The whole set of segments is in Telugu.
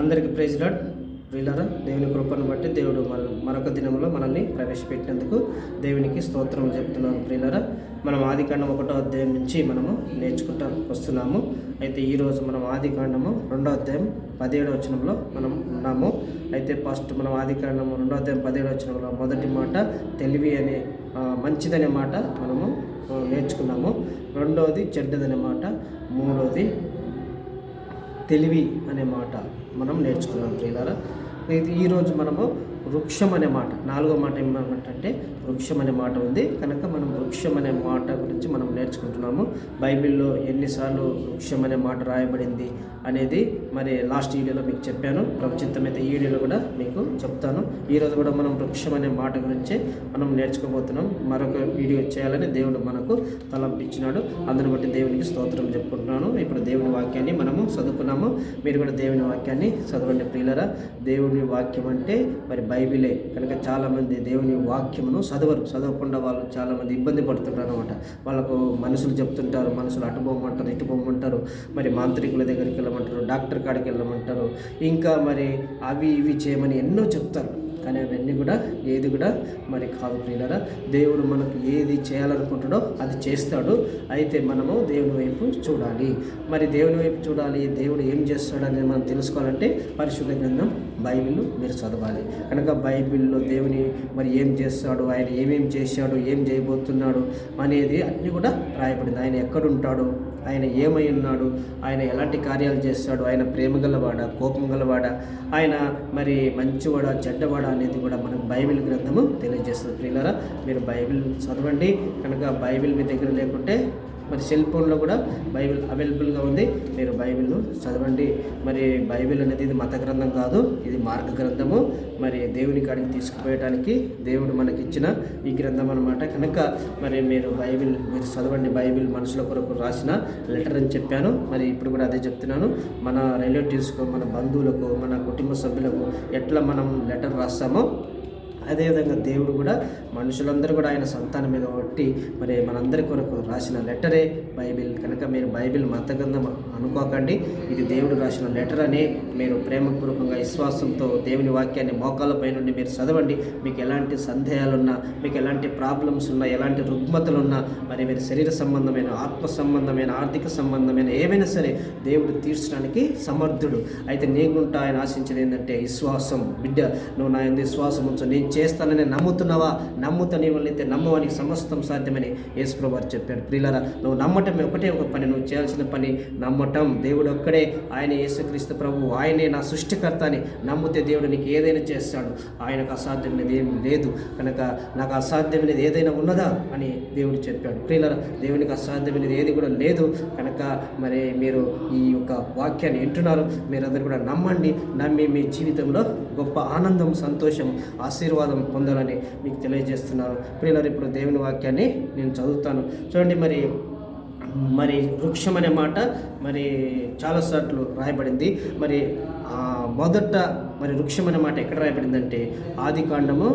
అందరికీ ప్రైజ్ లాడ్ ప్రియులారా దేవుని కృపను బట్టి దేవుడు మన మరొక దినంలో మనల్ని ప్రవేశపెట్టినందుకు దేవునికి స్తోత్రం చెప్తున్నాను ప్రియులరా. మనం ఆది కాండం ఒకటో అధ్యాయం నుంచి మనము నేర్చుకుంటా వస్తున్నాము. అయితే ఈరోజు మనం ఆది కాండము రెండో అధ్యాయం పదిహేడు వచనంలో మనం ఉన్నాము. అయితే ఫస్ట్ మనం ఆది కాండము రెండో అధ్యాయం పదిహేడు వచనంలో మొదటి మాట తెలివి అనే మంచిదనే మాట మనము నేర్చుకున్నాము. రెండవది చెడ్డదనే మాట మూడవది తెలివి అనే మాట మనం నేర్చుకున్నాం ప్రియులారా. ఇది ఈరోజు మనము వృక్షం అనే మాట. నాలుగో మాట ఏమంటే వృక్షం అనే మాట ఉంది. కనుక మనం వృక్షం అనే మాట గురించి మనం నేర్చుకుంటున్నాము. బైబిల్లో ఎన్నిసార్లు వృక్షం అనే మాట రాయబడింది అనేది మరి లాస్ట్ వీడియోలో మీకు చెప్పాను. ప్రభుత్వమైతే ఈ వీడియోలో కూడా మీకు చెప్తాను. ఈరోజు కూడా మనం వృక్షం అనే మాట గురించి మనం నేర్చుకోబోతున్నాం. మరొక వీడియో చేయాలని దేవుడు మనకు తలంపించినాడు. అందుని బట్టి దేవునికి స్తోత్రం చెప్పుకుంటున్నాను. ఇప్పుడు దేవుని వాక్యాన్ని మనము చదువుకున్నాము. మీరు కూడా దేవుని వాక్యాన్ని చదవండి ప్రియులరా. దేవుని వాక్యం అంటే మరి బైబిలే. కనుక చాలామంది దేవుని వాక్యమును చదవరు. చదవకుండా వాళ్ళు చాలామంది ఇబ్బంది పడుతుంటారు అనమాట వాళ్ళకు మనుషులు చెప్తుంటారు. మనుషులు అటు పోమంటారు ఇటు పోమంటారు మరి మాంత్రికుల దగ్గరికి వెళ్ళమంటారు డాక్టర్ కాడికి వెళ్ళమంటారు. ఇంకా మరి అవి ఇవి చేయమని ఎన్నో చెప్తారు. కానీ అవన్నీ కూడా ఏది కూడా మరి కాదు ప్రియులరా. దేవుడు మనకు ఏది చేయాలనుకుంటాడో అది చేస్తాడు. అయితే మనము దేవుని వైపు చూడాలి. మరి దేవుని వైపు చూడాలి దేవుడు ఏం చేస్తాడని మనం తెలుసుకోవాలంటే పరిశుద్ధ గ్రంథం బైబిల్ మీరు చదవాలి. కనుక బైబిల్లో దేవుని మరి ఏం చేస్తాడు ఆయన ఏమేం చేశాడు ఏం చేయబోతున్నాడు అనేది అన్నీ కూడా రాయబడింది. ఆయన ఎక్కడుంటాడు ఆయన ఏమై ఉన్నాడు? ఆయన ఎలాంటి కార్యాలు చేస్తాడు? ఆయన ప్రేమ గలవాడా? కోపం గలవాడా? ఆయన మరి మంచివాడా? చెడ్డవాడా అనేది కూడా మనకు బైబిల్ గ్రంథము తెలియజేస్తుంది. ప్రియులరా మీరు బైబిల్ చదవండి. కనుక బైబిల్ మీ దగ్గర లేకుంటే మరి సెల్ ఫోన్లో కూడా బైబిల్ అవైలబుల్గా ఉంది. మీరు బైబిల్ చదవండి. మరి బైబిల్ అనేది ఇది మత గ్రంథం కాదు. ఇది మార్గ గ్రంథము. మరి దేవుని కాడికి తీసుకుపోయడానికి దేవుడు మనకి ఇచ్చిన ఈ గ్రంథం అనమాట కనుక మరి మీరు బైబిల్ మీరు చదవండి బైబిల్ మనుషుల కొరకు రాసిన లెటర్ అని చెప్పాను. మరి ఇప్పుడు కూడా అదే చెప్తున్నాను. మన రిలేటివ్స్కు మన బంధువులకు మన కుటుంబ సభ్యులకు ఎట్లా మనం లెటర్ రాస్తామో అదేవిధంగా దేవుడు కూడా మనుషులందరూ కూడా ఆయన సంతానమే కాబట్టి మరి మనందరి కొరకు రాసిన లెటరే బైబిల్. కనుక మీరు బైబిల్ మతగ్రంథం అనుకోకండి. ఇది దేవుడు రాసిన లెటర్ అని మీరు ప్రేమపూర్వకంగా విశ్వాసంతో దేవుని వాక్యాన్ని మోకాలపై నుండి మీరు చదవండి. మీకు ఎలాంటి సందేహాలున్నా మీకు ఎలాంటి ప్రాబ్లమ్స్ ఉన్నా ఎలాంటి రుగ్మతలు ఉన్నా మరి మీరు శరీర సంబంధమైన ఆత్మ సంబంధమైన ఆర్థిక సంబంధమైన ఏమైనా సరే దేవుడు తీర్చడానికి సమర్థుడు. అయితే నీకుంటా ఆయన ఆశించేది ఏంటంటే విశ్వాసం. బిడ్డ నువ్వు నా ఎందు విశ్వాసం ఉంచు. నేను చేస్తానని నమ్ముతున్నావా? నమ్ముతా నీ వల్లైతే నమ్మవానికి సమస్తం సాధ్యమని యేసుప్రభు వారు చెప్పాడు ప్రియులరా నువ్వు నమ్మటం ఒకటే ఒక పని నువ్వు చేయాల్సిన పని నమ్మటం. దేవుడు ఒక్కడే ఆయన యేసుక్రీస్తు ప్రభు ఆయనే నా సృష్టికర్త అని నమ్మితే దేవుడు నీకు ఏదైనా చేస్తాడు. ఆయనకు అసాధ్యమైనది ఏం లేదు. కనుక నాకు అసాధ్యమైనది ఏదైనా ఉన్నదా అని దేవుడు చెప్పాడు. ప్రియులరా దేవునికి అసాధ్యమైనది ఏది కూడా లేదు. కనుక మరి మీరు ఈ యొక్క వాక్యాన్ని వింటున్నారు. మీరందరూ కూడా నమ్మండి. నమ్మి మీ జీవితంలో గొప్ప ఆనందం సంతోషం ఆశీర్వాదం పొందాలని మీకు తెలియజేస్తున్నాను. ప్రియులారు ఇప్పుడు దేవుని వాక్యాన్ని నేను చదువుతాను. చూడండి మరి మరి వృక్షం అనే మాట మరి చాలాసార్లు రాయబడింది. మరి మొదట మరి వృక్షం అనే మాట ఎక్కడ రాయబడిందంటే ఆది కాండము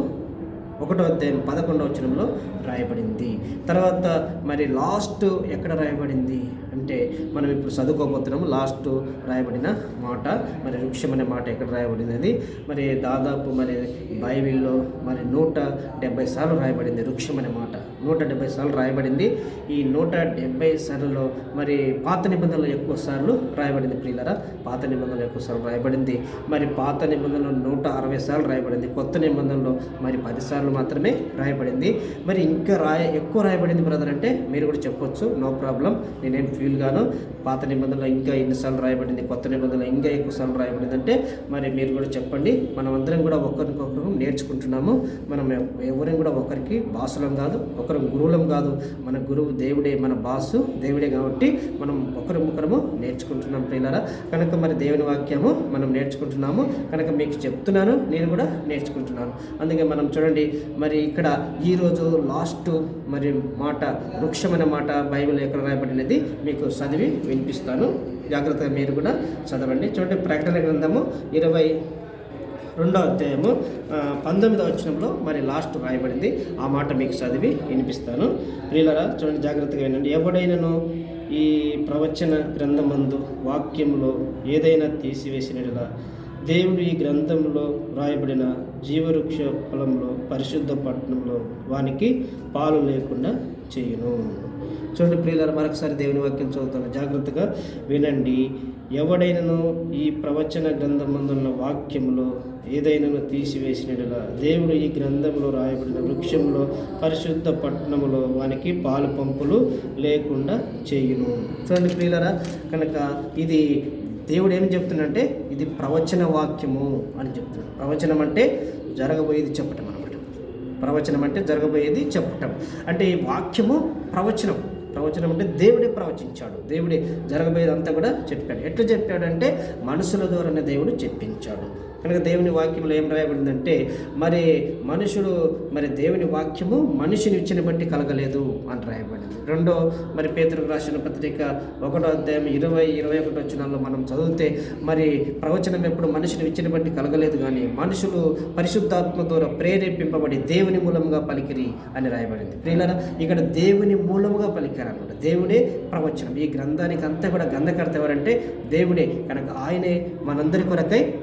ఒకటో అధ్యాయం పదకొండవ వచనంలో రాయబడింది. తర్వాత మరి లాస్ట్ ఎక్కడ రాయబడింది? అంటే మనం ఇప్పుడు చదువుకోబోతున్నాము లాస్ట్ రాయబడిన మాట. మరి వృక్షం అనే మాట ఎక్కడ రాయబడినది? మరి దాదాపు మరి బైబిల్లో మరి నూట డెబ్బై సార్లు రాయబడింది వృక్షం అనే మాట. నూట డెబ్బై సార్లు రాయబడింది. ఈ నూట డెబ్బై సార్లలో మరి పాత నిబంధనలు ఎక్కువ సార్లు రాయబడింది ప్రియులరా. పాత నిబంధనలు ఎక్కువ సార్లు రాయబడింది. మరి పాత నిబంధనలు నూట అరవై సార్లు రాయబడింది. కొత్త నిబంధనలో మరి పది సార్లు మాత్రమే రాయబడింది. మరి ఇంకా రాయ ఎక్కువ రాయబడింది బ్రదర్ అంటే మీరు కూడా చెప్పొచ్చు. No problem. నేనేం ఫీల్ గాను పాత నిబంధనలో ఇంకా ఎన్నిసార్లు రాయబడింది? కొత్త నిబంధనలు ఇంకా ఎక్కువ సార్లు రాయబడింది అంటే మరి మీరు కూడా చెప్పండి. మనం అందరం కూడా ఒకరికొకరు నేర్చుకుంటున్నాము. మనం ఎవరిని కూడా ఒకరికి బాసులం కాదు ఒకరు గురువులం కాదు. మన గురువు దేవుడే మన బాసు దేవుడే కాబట్టి మనం ఒకరి ఒకరము నేర్చుకుంటున్నాం ప్రియులరా. కనుక మరి దేవుని వాక్యము మనం నేర్చుకుంటున్నాము. కనుక మీకు చెప్తున్నాను నేను కూడా నేర్చుకుంటున్నాను. అందుకే మనం చూడండి మరి ఇక్కడ ఈరోజు లాస్ట్ మరి మాట వృక్షమైన మాట బైబిల్ ఎక్కడ రాయబడినది మీకు చదివి వినిపిస్తాను. జాగ్రత్తగా మీరు కూడా చదవండి. చూడండి ప్రకటన గ్రంథము ఇరవై రెండో అధ్యాయము పంతొమ్మిదో పంతొమ్మిదవ మరి లాస్ట్ రాయబడింది. ఆ మాట మీకు చదివి వినిపిస్తాను. ప్రియులరా చూడండి జాగ్రత్తగా వినండి. ఎవడైనను ఈ ప్రవచన గ్రంథమందు వాక్యంలో ఏదైనా తీసివేసినలా దేవుడు ఈ గ్రంథంలో వ్రాయబడిన జీవవృక్ష ఫలంలో పరిశుద్ధ పట్టణంలో వానికి పాలు లేకుండా చేయును. చూడండి ప్రియులారా మరొకసారి దేవుని వాక్యం చదువుతాను. జాగ్రత్తగా వినండి. ఎవడైనను ఈ ప్రవచన గ్రంథమందున్న వాక్యంలో ఏదైనాను తీసివేసినలా దేవుడు ఈ గ్రంథంలో రాయబడిన వృక్షంలో పరిశుద్ధ పట్టణములో వానికి పాలు పంపులు లేకుండా చేయును. చూడండి ప్రియులరా కనుక ఇది దేవుడు ఏం చెప్తుందంటే ఇది ప్రవచన వాక్యము అని చెప్తున్నాడు. ప్రవచనం అంటే జరగబోయేది చెప్పటం అనమాట ప్రవచనం అంటే జరగబోయేది చెప్పటం. అంటే ఈ వాక్యము ప్రవచనం. ప్రవచనం అంటే దేవుడే ప్రవచించాడు. దేవుడే జరగబోయేదంతా కూడా చెప్పాడు. ఎట్లా చెప్పాడంటే మనుషుల ద్వారానే దేవుడు చెప్పించాడు. కనుక దేవుని వాక్యంలో ఏం రాయబడిందంటే మరి మనుషుడు మరి దేవుని వాక్యము మనిషిని ఇచ్చిన బట్టి కలగలేదు అని రాయబడింది. రెండో మరి పేదలకు రాసిన పత్రిక ఒకటో అధ్యాయం ఇరవై ఇరవై ఒకటి వచ్చినాల్లో మనం చదివితే మరి ప్రవచనం ఎప్పుడు మనిషిని ఇచ్చిన బట్టి కలగలేదు కానీ మనుషులు పరిశుద్ధాత్మ ద్వారా ప్రేరేపింపబడి దేవుని మూలంగా పలికిరి అని రాయబడింది. ప్రియులరా ఇక్కడ దేవుని మూలముగా పలికారనమాట దేవుడే ప్రవచనం. ఈ గ్రంథానికి అంతా కూడా గంధకర్త ఎవరంటే దేవుడే. కనుక ఆయనే మనందరి కొరకై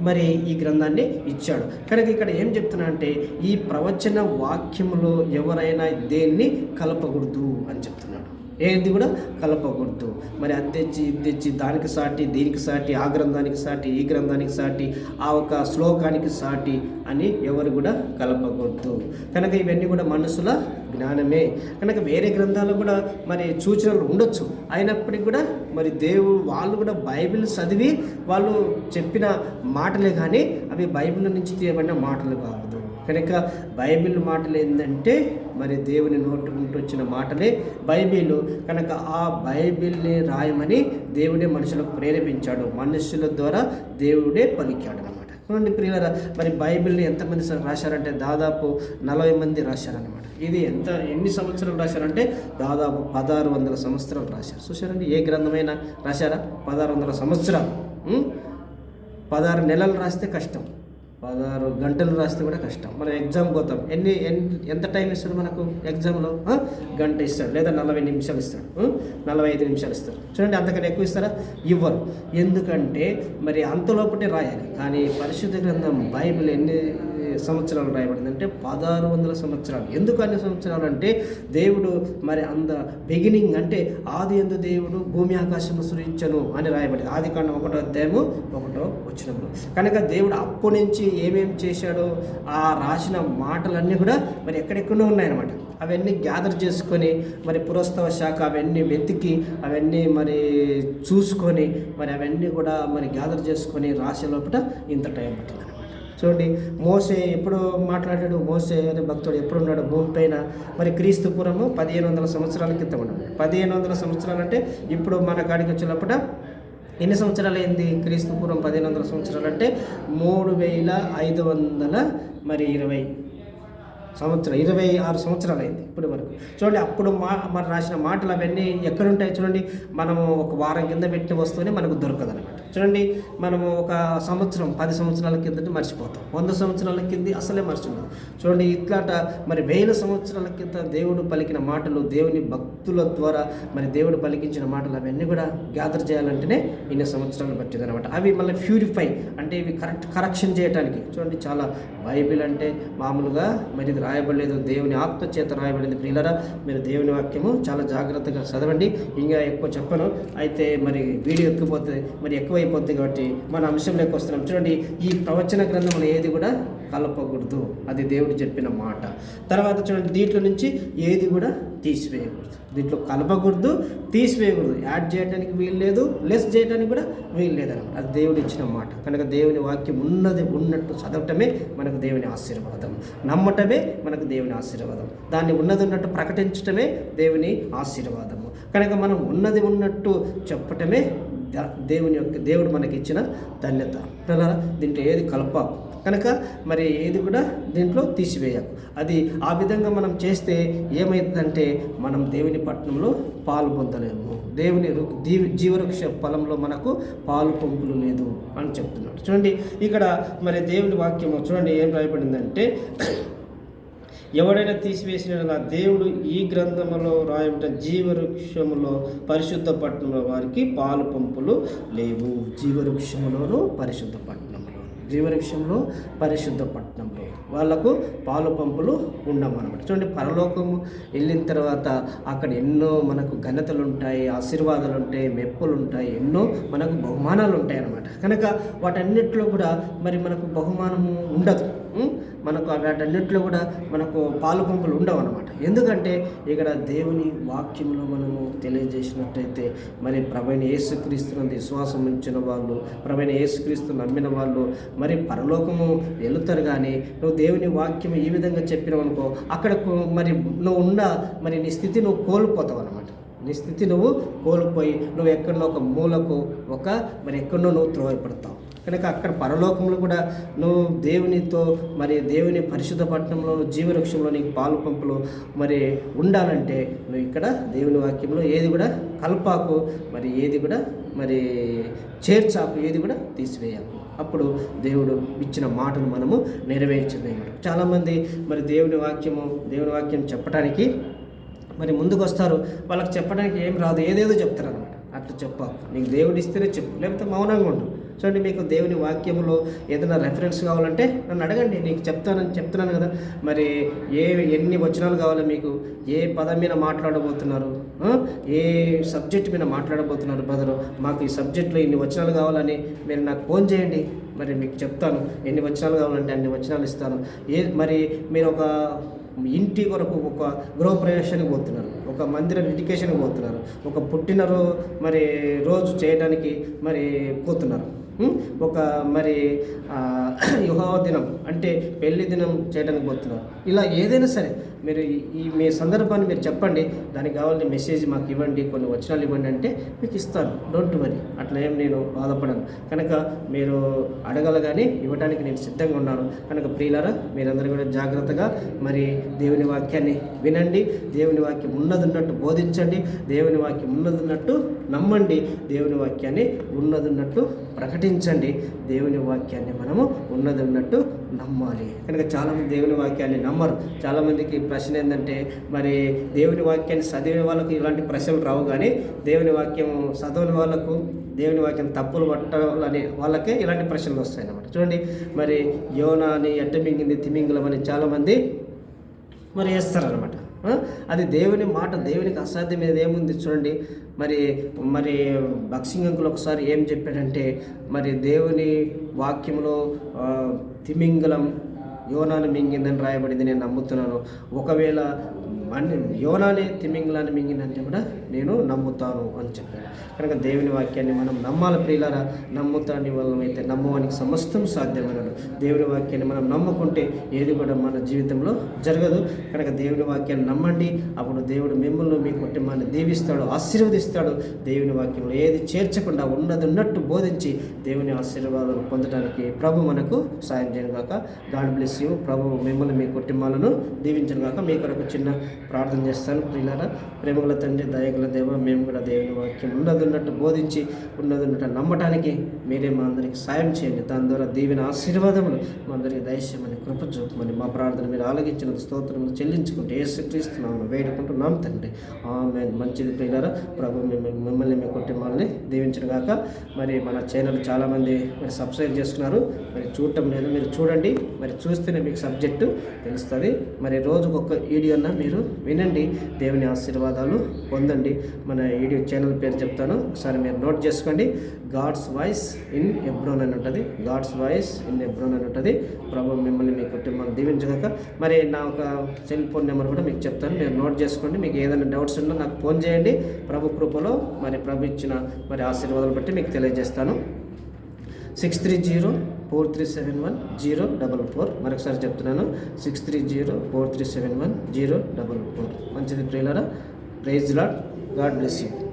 మరి ఈ గ్రంథాన్ని ఇచ్చాడు. కనుక ఇక్కడ ఏం చెప్తున్నా అంటే ఈ ప్రవచన వాక్యంలో ఎవరైనా దేన్ని కలపకూడదు అని చెప్తున్నాడు. ఏది కూడా కలపకూడదు. మరి అది తెచ్చి ఇది తెచ్చి దానికి సాటి దీనికి సాటి ఆ గ్రంథానికి సాటి ఈ గ్రంథానికి సాటి ఆ ఒక శ్లోకానికి సాటి అని ఎవరు కూడా కలపకూడదు. కనుక ఇవన్నీ కూడా మనసుల జ్ఞానమే. కనుక వేరే గ్రంథాలు కూడా మరి సూచనలు ఉండొచ్చు. అయినప్పటికీ కూడా మరి దేవుడు వాళ్ళు కూడా బైబిల్ చదివి వాళ్ళు చెప్పిన మాటలే కానీ అవి బైబిల్ నుంచి తీయబడిన మాటలు కావద్దు. కనుక బైబిల్ మాటలు ఏంటంటే మరి దేవుని నోటి నుండి వచ్చిన మాటలే. బైబిల్ కనుక ఆ బైబిల్ని రాయమని దేవుడే మనుషులకు ప్రేరేపించాడు. మనుషుల ద్వారా దేవుడే పలికాడు అనమాట చూడండి ప్రియులరా మరి బైబిల్ని ఎంతమంది రాశారంటే దాదాపు నలభై మంది రాశారనమాట ఇది ఎంత ఎన్ని సంవత్సరాలు రాశారంటే దాదాపు పదహారు వందల సంవత్సరాలు రాశారు. చూశారండి ఏ గ్రంథమైనా రాశారా? పదహారు వందల సంవత్సరాలు. పదహారు నెలలు రాస్తే కష్టం. పదహారు గంటలు రాస్తే కూడా కష్టం. మనం ఎగ్జామ్ పోతాం. ఎన్ని ఎంత టైం ఇస్తాడు మనకు ఎగ్జామ్లో? గంట ఇస్తాడు లేదా నలభై నిమిషాలు ఇస్తాడు. నలభై ఐదు నిమిషాలు ఇస్తారు చూడండి అంతకన్నా ఎక్కువ ఇస్తారా? ఇవ్వరు. ఎందుకంటే మరి అంతలోపటే రాయాలి. కానీ పరిశుద్ధ గ్రంథం బైబిల్ ఎన్ని సంవత్సరాలు రాయబడింది. అంటే పదహారు వందల సంవత్సరాలు. ఎందుకు అన్ని సంవత్సరాలు అంటే దేవుడు మరి అంద బిగినింగ్ అంటే ఆది ఎందు దేవుడు భూమి ఆకాశము సృజించను అని రాయబడింది. ఆది కాండం ఒకటో అధ్యాయము ఒకటో వచ్చినప్పుడు కనుక దేవుడు అప్పటి నుంచి ఏమేమి చేశాడో ఆ రాసిన మాటలన్నీ కూడా మరి ఎక్కడెక్కడో ఉన్నాయన్నమాట. అవన్నీ గ్యాదర్ చేసుకొని మరి పురస్తవ శాఖ అవన్నీ వెతికి అవన్నీ మరి చూసుకొని మరి అవన్నీ కూడా మరి గ్యాదర్ చేసుకొని రాసే లోపల ఇంత టైం పట్టింది చూడండి మోసే ఎప్పుడు మాట్లాడాడు మోసే అనే భక్తుడు ఎప్పుడు ఉన్నాడు భూమిపైన మరి క్రీస్తుపూర్వము పదిహేను వందల సంవత్సరాల క్రితం ఉన్నాడు. పదిహేను వందల సంవత్సరాలు అంటే ఇప్పుడు మన కాడికి వచ్చినప్పుడు ఎన్ని సంవత్సరాలు అయింది? క్రీస్తు పూర్వం పదిహేను వందల సంవత్సరాలు అంటే మూడు వేల ఐదు వందల మరి ఇరవై సంవత్సరం ఇరవై ఆరు సంవత్సరాలు అయింది ఇప్పటి వరకు. చూడండి అప్పుడు మా మరి రాసిన మాటలు అవన్నీ ఎక్కడుంటాయి చూడండి? మనము ఒక వారం కింద పెట్టిన వస్తువునే మనకు దొరకదు అనమాట చూడండి మనము ఒక సంవత్సరం పది సంవత్సరాల కిందట మర్చిపోతాం. వంద సంవత్సరాల కింద అసలే మర్చిపోతాం. చూడండి ఇట్లాట మరి వేల సంవత్సరాల కింద దేవుడు పలికిన మాటలు దేవుని భక్తుల ద్వారా మరి దేవుడు పలికించిన మాటలు అవన్నీ కూడా గ్యాదర్ చేయాలంటేనే ఇన్ని సంవత్సరాలు పట్టింది అనమాట అవి మళ్ళీ ప్యూరిఫై అంటే ఇవి కరెక్ట్ కరెక్షన్ చేయడానికి చూడండి చాలా బైబిల్ అంటే మామూలుగా మరి ఇది రాయబడలేదు. దేవుని ఆత్మ చేత రాయబడింది. ప్రియులరా మీరు దేవుని వాక్యము చాలా జాగ్రత్తగా చదవండి. ఇంకా ఎక్కువ చెప్పను. అయితే మరి వీడియో ఎక్కిపోతుంది మరి ఎక్కువైపోతుంది కాబట్టి మన అంశంలోకి వస్తున్నాం. చూడండి ఈ ప్రవచన గ్రంథంలో ఏది కూడా కలపకూడదు. అది దేవుడు చెప్పిన మాట. తర్వాత చూడండి దీంట్లో నుంచి ఏది కూడా తీసివేయకూడదు. దీంట్లో కలపకూడదు తీసివేయకూడదు. యాడ్ చేయడానికి వీలు లేదు లెస్ చేయడానికి కూడా వీలు లేదన్నమాట. అది దేవుడు ఇచ్చిన మాట. కనుక దేవుని వాక్యం ఉన్నది ఉన్నట్టు చదవటమే మనకు దేవుని ఆశీర్వాదం. నమ్మటమే మనకు దేవుని ఆశీర్వాదం. దాన్ని ఉన్నది ఉన్నట్టు ప్రకటించటమే దేవుని ఆశీర్వాదము. కనుక మనం ఉన్నది ఉన్నట్టు చెప్పటమే దేవుని యొక్క దేవుడు మనకి ఇచ్చిన ధన్యత. అలా దీంట్లో ఏది కలపాకు? కనుక మరి ఏది కూడా దీంట్లో తీసివేయకు. అది ఆ విధంగా మనం చేస్తే ఏమైందంటే మనం దేవుని పట్టణంలో పాలు పొందలేము. దేవుని రు- జీవవృక్ష ఫలంలో మనకు పాలు పంపులు లేదు అని చెప్తున్నాడు. చూడండి ఇక్కడ మరి దేవుని వాక్యము చూడండి ఏం రాయబడిందంటే ఎవడైనా తీసివేసిన నా దేవుడు ఈ గ్రంథములో రాయబడిన జీవవృక్షములో పరిశుద్ధ పట్టణంలో వారికి పాలు పంపులు లేవు. జీవవృక్షములోను పరిశుద్ధ పట్టణంలో జీవవృక్షంలో పరిశుద్ధ పట్టణంలో వాళ్ళకు పాలు పంపులు ఉండమన్నమాట చూడండి పరలోకము వెళ్ళిన తర్వాత అక్కడ ఎన్నో మనకు ఘనతలు ఉంటాయి ఆశీర్వాదాలు ఉంటాయి మెప్పులు ఉంటాయి ఎన్నో మనకు బహుమానాలు ఉంటాయి అన్నమాట కనుక వాటన్నిటిలో కూడా మరి మనకు బహుమానము ఉండదు. మనకు వాటన్నిటిలో కూడా మనకు పాలు పంపులు ఉండవు అనమాట ఎందుకంటే ఇక్కడ దేవుని వాక్యంలో మనము తెలియజేసినట్టయితే మరి ప్రవీణ యేసుక్రీస్తునందు విశ్వాసం ఉంచిన వాళ్ళు ప్రవీణ యేసుక్రీస్తు నమ్మిన వాళ్ళు మరి పరలోకము వెళుతారు కానీ నువ్వు దేవుని వాక్యం ఈ విధంగా చెప్పినావు అనుకో అక్కడ మరి నువ్వు ఉన్న మరి నీ స్థితి నువ్వు కోల్పోతావు అనమాట నీ స్థితి నువ్వు కోల్పోయి నువ్వు ఎక్కడో ఒక మూలకు ఒక మరి ఎక్కడో నువ్వు త్రోయపడతావు కనుక అక్కడ పరలోకంలో కూడా నువ్వు దేవునితో మరి దేవుని పరిశుద్ధ పట్టణంలో జీవవృక్షంలో నీకు పాలు పంపులో మరి ఉండాలంటే నువ్వు ఇక్కడ దేవుని వాక్యంలో ఏది కూడా కల్పాకు మరి ఏది కూడా మరి చేర్చాకు ఏది కూడా తీసివేయాకు. అప్పుడు దేవుడు ఇచ్చిన మాటను మనము నెరవేర్చలేము. చాలామంది మరి దేవుని వాక్యము దేవుని వాక్యం చెప్పడానికి మరి ముందుకు వస్తారు వాళ్ళకి చెప్పడానికి ఏం రాదు ఏదేదో చెప్తారు అనమాట అట్లా చెప్పాకు. నీకు దేవుడు ఇస్తేనే చెప్పు. లేకపోతే మౌనంగా ఉండు. చూడండి మీకు దేవుని వాక్యంలో ఏదైనా రెఫరెన్స్ కావాలంటే నన్ను అడగండి నీకు చెప్తానని చెప్తున్నాను కదా. మరి ఏ ఎన్ని వచనాలు కావాలి మీకు? ఏ పదం మీద మాట్లాడబోతున్నారు? ఏ సబ్జెక్ట్ మీద మాట్లాడబోతున్నారు బ్రదరు మాకు ఈ సబ్జెక్ట్లో ఇన్ని వచనాలు కావాలని మీరు నాకు ఫోన్ చేయండి. మరి మీకు చెప్తాను ఎన్ని వచనాలు కావాలంటే అన్ని వచనాలు ఇస్తాను. ఏ మరి మీరు ఒక ఇంటి కొరకు ఒక గృహప్రవేశానికి పోతున్నారు. ఒక మందిర ఎడ్యుకేషన్కి పోతున్నారు. ఒక పుట్టినరో మరి రోజు చేయడానికి మరి పోతున్నారు. ఒక మరి ఆ, యుహో దినం అంటే పెళ్ళి దినం చేయడానికి పోతున్నారు. ఇలా ఏదైనా సరే మీరు ఈ- మీ సందర్భాన్ని మీరు చెప్పండి. దానికి కావాలని మెసేజ్ మాకు ఇవ్వండి. కొన్ని వచనాలు ఇవ్వండి అంటే మీకు ఇస్తాను డోంట్ వరీ అట్లా ఏం నేను బాధపడను. కనుక మీరు అడగలగానే ఇవ్వడానికి నేను సిద్ధంగా ఉన్నాను. కనుక ప్రియులారా మీరందరూ కూడా జాగ్రత్తగా మరి దేవుని వాక్యాన్ని వినండి. దేవుని వాక్యం ఉన్నదిన్నట్టు బోధించండి. దేవుని వాక్యం ఉన్నదున్నట్టు నమ్మండి. దేవుని వాక్యాన్ని ఉన్నదిన్నట్టు ప్రకటించండి. దేవుని వాక్యాన్ని మనము ఉన్నదిన్నట్టు నమ్మాలి. కనుక చాలామంది దేవుని వాక్యాన్ని నమ్మరు. చాలామందికి ప్రశ్న ఏంటంటే మరి దేవుని వాక్యాన్ని చదివే వాళ్ళకి ఇలాంటి ప్రశ్నలు రావు కానీ దేవుని వాక్యం చదవని వాళ్ళకు దేవుని వాక్యం తప్పులు పట్టాలని వాళ్ళకే ఇలాంటి ప్రశ్నలు వస్తాయి అన్నమాట చూడండి మరి యోనా అని ఎట్టమింగింది తిమింగలం అని చాలామంది మరి వేస్తారనమాట అది దేవుని మాట దేవునికి అసాధ్యమైనది ఏముంది చూడండి. మరి మరి బక్సింగ్ అంకుల్ ఒకసారి ఏం చెప్పాడంటే మరి దేవుని వాక్యంలో తిమింగలం యోనాను మింగిందని రాయబడింది నేను నమ్ముతున్నాను. ఒకవేళ అన్ని యోనానే తిమింగలాన్ని మింగిందంటే కూడా నేను నమ్ముతాను అని చెప్పాడు. కనుక దేవుని వాక్యాన్ని మనం నమ్మాలి ప్రియులారా నమ్ముతాని వల్లమైతే నమ్మవానికి సమస్తం సాధ్యమైనడు దేవుని వాక్యాన్ని మనం నమ్ముకుంటే ఏది కూడా మన జీవితంలో జరగదు. కనుక దేవుని వాక్యాన్ని నమ్మండి. అప్పుడు దేవుడు మిమ్మల్ని మీ కుటుంబాన్ని దీవిస్తాడు ఆశీర్వదిస్తాడు. దేవుని వాక్యంలో ఏది చేర్చకుండా ఉన్నది ఉన్నట్టు బోధించి దేవుని ఆశీర్వాదాలు పొందడానికి ప్రభు మనకు సాయం చేయను కాక గాడ్ బ్లెస్ యూ ప్రభు మిమ్మల్ని మీ కుటుంబాలను దీవించను కాక మీ కొరకు చిన్న ప్రార్థన చేస్తాను ప్రియులారా. ప్రేమగల తండ్రి దయగల దేవ మేము కూడా దేవుని వాక్యం ఉన్నది ఉన్నట్టు బోధించి ఉన్నది ఉన్నట్టు నమ్మటానికి మీరే మా అందరికి సాయం చేయండి. దాని ద్వారా దీవెన ఆశీర్వాదములు మా అందరికి దయచేయమని కృప చూపమని మా ప్రార్థన మీరు ఆలగించిన స్తోత్రములు చెల్లించుకుంటే ఏసుక్రీస్తున్నాము వేడుకుంటున్నాం తండ్రి. ఆమె మంచిది ప్రియులారా ప్రభు మిమ్మల్ని మీ కుటుంబాలని దీవించను గాక. మరి మన ఛానల్ చాలామంది మరి సబ్స్క్రైబ్ చేసుకున్నారు. మరి చూడటం లేదు. మీరు చూడండి. మరి చూస్తేనే మీకు సబ్జెక్టు తెలుస్తుంది. మరి రోజుకొక వీడియోన మీరు వినండి. దేవుని ఆశీర్వాదాలు పొందండి. మన వీడియో ఛానల్ పేరు చెప్తాను. ఒకసారి మీరు నోట్ చేసుకోండి. గాడ్స్ వాయిస్ ఇన్ ఎబ్రోన్ అని ఉంటుంది. గాడ్స్ వాయిస్ ఇన్ ఎబ్రోన్ అని ఉంటుంది. ప్రభు మిమ్మల్ని మీ కుటుంబాన్ని దీవించగాక. మరి నా ఒక సెల్ ఫోన్ నెంబర్ కూడా మీకు చెప్తాను. మీరు నోట్ చేసుకోండి. మీకు ఏదైనా డౌట్స్ ఉన్నా నాకు ఫోన్ చేయండి. ప్రభు కృపలో మరి ప్రభు ఇచ్చిన మరి ఆశీర్వాదాలు బట్టి మీకు తెలియజేస్తాను. Six three zero four three seven one zero double four మరొకసారి చెప్తున్నాను. Six three zero four three seven one zero double four మంచిది ప్రియులరా? Praise Lord God bless you